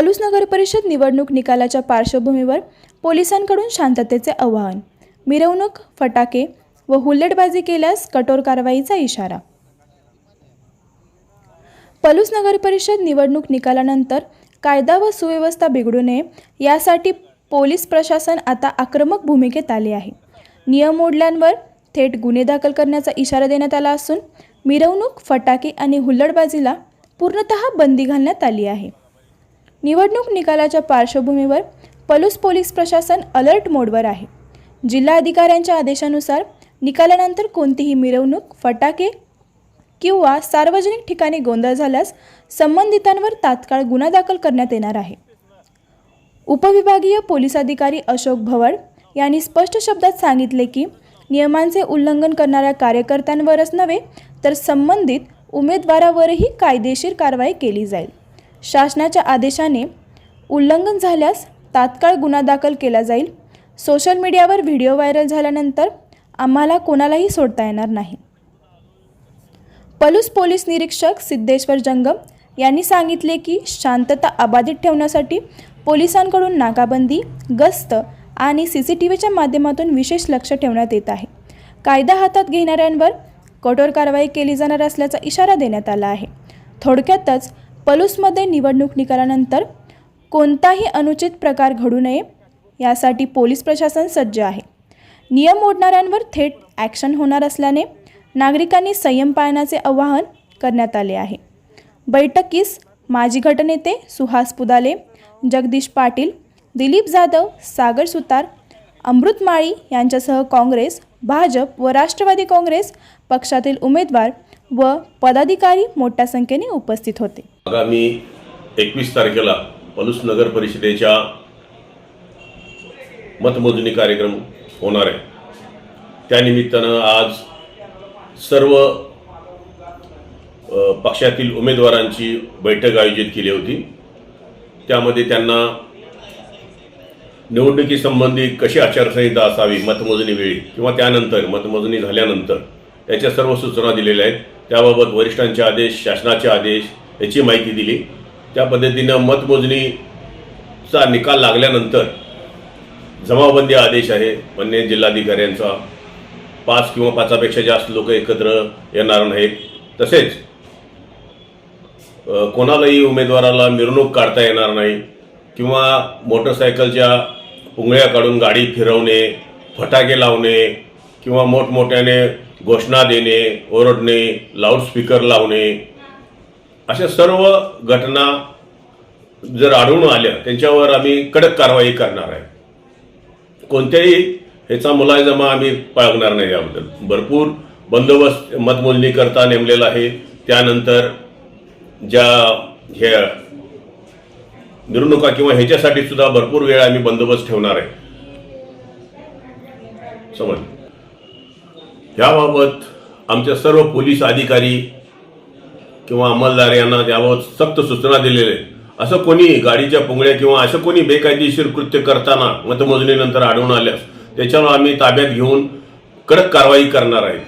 नगर परिषद निवडणूक निकालाच्या पार्श्वभूमीवर पोलिसांकडून शांततेचे आवाहन. मिरवणूक फटाके व हुल्लडबाजी केल्यास कठोर कारवाईचा इशारा. पलूस नगर परिषद निवडणूक निकालानंतर कायदा व सुव्यवस्था बिघडू नये यासाठी पोलीस प्रशासन आता आक्रमक भूमिकेत आले आहे. नियम मोडल्यांवर थेट गुन्हे दाखल करण्याचा इशारा देण्यात आला असून मिरवणूक फटाके आणि हुल्लडबाजीला पूर्णतः बंदी घालण्यात आली आहे. निवडणूक निकालाच्या पार्श्वभूमीवर पलूस पोलीस प्रशासन अलर्ट मोडवर आहे. जिल्हा अधिकाऱ्यांच्या आदेशानुसार निकालानंतर कोणतीही मिरवणूक फटाके किंवा सार्वजनिक ठिकाणी गोंधळ झाल्यास संबंधितांवर तात्काळ गुन्हा दाखल करण्यात येणार आहे. उपविभागीय पोलीस अधिकारी अशोक भवड यांनी स्पष्ट शब्दात सांगितले की नियमांचे उल्लंघन करणाऱ्या कार्यकर्त्यांवरच नव्हे तर संबंधित उमेदवारावरही कायदेशीर कारवाई केली जाईल. शासनाच्या आदेशाने उल्लंघन झाल्यास तात्काळ गुन्हा दाखल केला जाईल. सोशल मीडियावर व्हिडिओ व्हायरल झाल्यानंतर आम्हाला कोणालाही सोडता येणार नाही. पलूस पोलीस निरीक्षक सिद्धेश्वर जंगम यांनी सांगितले की शांतता अबाधित ठेवण्यासाठी पोलिसांकडून नाकाबंदी गस्त आणि सी सी टी व्हीच्या माध्यमातून विशेष लक्ष ठेवण्यात येत आहे. कायदा हातात घेणाऱ्यांवर कठोर कारवाई केली जाणार असल्याचा इशारा देण्यात आला आहे. थोडक्यातच पलूसमध्ये निवडणूक निकालानंतर कोणताही अनुचित प्रकार घडू नये यासाठी पोलीस प्रशासन सज्ज आहे. नियम मोडणाऱ्यांवर थेट ॲक्शन होणार असल्याने नागरिकांनी संयम पाळण्याचे आवाहन करण्यात आले आहे. बैठकीस माजी गटनेते सुहास पुदाले जगदीश पाटील दिलीप जाधव सागर सुतार अमृत माळी यांच्यासह काँग्रेस भाजप व राष्ट्रवादी काँग्रेस पक्षातील उमेदवार व पदाधिकारी मोठ्या संख्येने उपस्थित होते. आगामी एकवीस तारखेला पलूस नगर परिषदेच्या मतमोजणी कार्यक्रम होणार आहे. त्यानिमित्तानं आज सर्व पक्षातील उमेदवारांची बैठक आयोजित केली होती. त्यामध्ये त्यांना निवडणुकीसंबंधी कशी आचारसंहिता असावी मतमोजणी वेळी किंवा त्यानंतर मतमोजणी झाल्यानंतर त्याच्या सर्व सूचना दिलेल्या आहेत. त्याबाबत वरिष्ठांचे आदेश शासनाचे आदेश याची माहिती दिली. त्या पद्धतीनं मतमोजणीचा निकाल लागल्यानंतर जमावबंदी आदेश आहे. मान्य जिल्हाधिकाऱ्यांचा पाच किंवा पाचापेक्षा जास्त लोक एकत्र येणार नाहीत. तसेच कोणालाही उमेदवाराला मिरवणूक काढता येणार नाही किंवा मोटरसायकलच्या पुंगळ्या काढून गाडी फिरवणे फटाके लावणे किंवा मोठमोठ्याने घोषणा देणे ओरडणे लाऊडस्पीकर लावणे अशा सर्व घटना जर आढळून आल्या त्यांच्यावर आम्ही कडक कारवाई करणार आहे. कोणत्याही ह्याचा मुलायजमा आम्ही पाळगणार नाही याबद्दल. भरपूर बंदोबस्त मतमोजणी करता नेमलेला आहे. त्यानंतर ज्या ह्या मिरवणुका किंवा ह्याच्यासाठी सुद्धा भरपूर वेळ आम्ही बंदोबस्त ठेवणार आहे. समज. याबाबत आमच्या सर्व पोलीस अधिकारी किंवा अंमलदार यांना त्याबाबत सक्त सूचना दिलेल्या आहेत असं कोणी गाडीच्या पुंगळ्या किंवा असं कोणी बेकायदेशीर कृत्य करताना मतमोजणीनंतर आढळून आल्यास त्याच्यावर आम्ही ताब्यात घेऊन कडक कारवाई करणार आहे